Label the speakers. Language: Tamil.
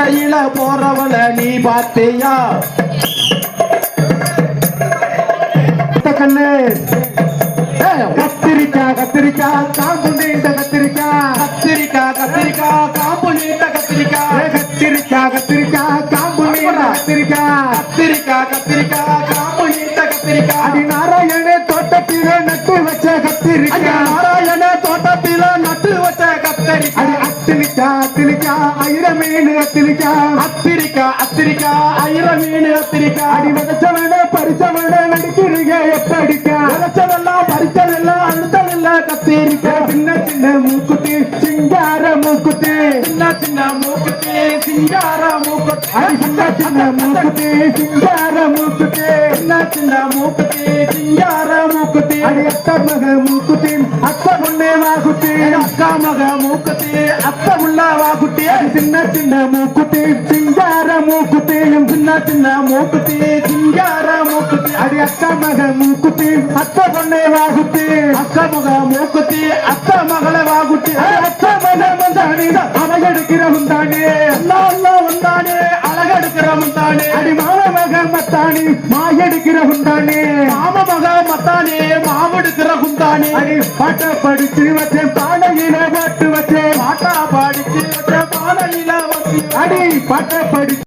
Speaker 1: ஒத்தையில போறவள நீ பார்த்தியா
Speaker 2: கண்ணு. கத்திரிக்காய் கத்திரிக்காய் காம்பு நீண்ட கத்திரிக்காய்
Speaker 1: கத்திரிக்காய் கத்திரிக்காய் காம்பு நீட்ட கத்திரிக்காய்
Speaker 2: ஏ, கத்திரிக்காய் கத்திரிக்காய் காம்பு நீண்ட கத்திரிக்காய்
Speaker 1: கத்திரிக்காய் கத்திரிக்காய் காம்பு நீட்ட கத்திரிக்காய்
Speaker 2: அடி நாராயண தோட்டத்திலே நட்டு வச்ச
Speaker 1: ஐயா
Speaker 2: அத்திரிக்காய் அத்திரிக்காய் ஐர மீன் கத்திரிக்காய்
Speaker 1: அத்திரிக்காய் அத்திரிக்காய் ஐர மீன் கத்திரிக்காய்
Speaker 2: அடி வதச்சவன பறிச்சவன நடிக்கிறீங்க எப்படிக்கா?
Speaker 1: விளைச்சதெல்லாம் பறிச்சதெல்லாம் அழுத்ததெல்லாம் கத்திரிக்காய்
Speaker 2: சின்ன சின்ன மூக்குத்தி சிங்கார மூக்குத்தி.
Speaker 1: சின்ன சின்ன மூக்குத்தி சிங்கார மூக்குத்தி.
Speaker 2: அடி சின்ன சின்ன மூக்குத்தி சிங்கார மூக்குத்தி.
Speaker 1: சின்ன சின்ன மூக்குத்தி சிங்கார மூக்குத்தி.
Speaker 2: அடி அத்த மக மூக்குத்தி அத்த பொண்ணே வாகுத்தி
Speaker 1: அக்கா மக மூக்குத்தி.
Speaker 2: சின்ன சின்ன மூக்குத்தி சிங்கார மூக்குத்தியும்
Speaker 1: சின்ன சின்ன மூக்குத்தி சிங்கார மூக்குத்தி.
Speaker 2: அடி அத்த மக மூக்குத்தி அத்த பொண்ணை வாகுத்தி.
Speaker 1: அக்க மக மூக்குத்தி அத்த மகளை வாக்குட்டி
Speaker 2: அத்த மக வந்தானே அவ எடுக்கிற முந்தானே.
Speaker 1: அல்லா அல்லா வந்தானே அழகெடுக்கிற முந்தானே.
Speaker 2: அடி மாம மக மத்தானி மாயெடுக்கிற முந்தானே.
Speaker 1: மாம மக மத்தானே மாவெடுக்கிற குந்தானே
Speaker 2: அடி பாட்ட படிச்சு வச்சேன் பாடையில பாட்டு வச்சேன்.
Speaker 1: பாட்டா
Speaker 2: அடி பட்டப்படி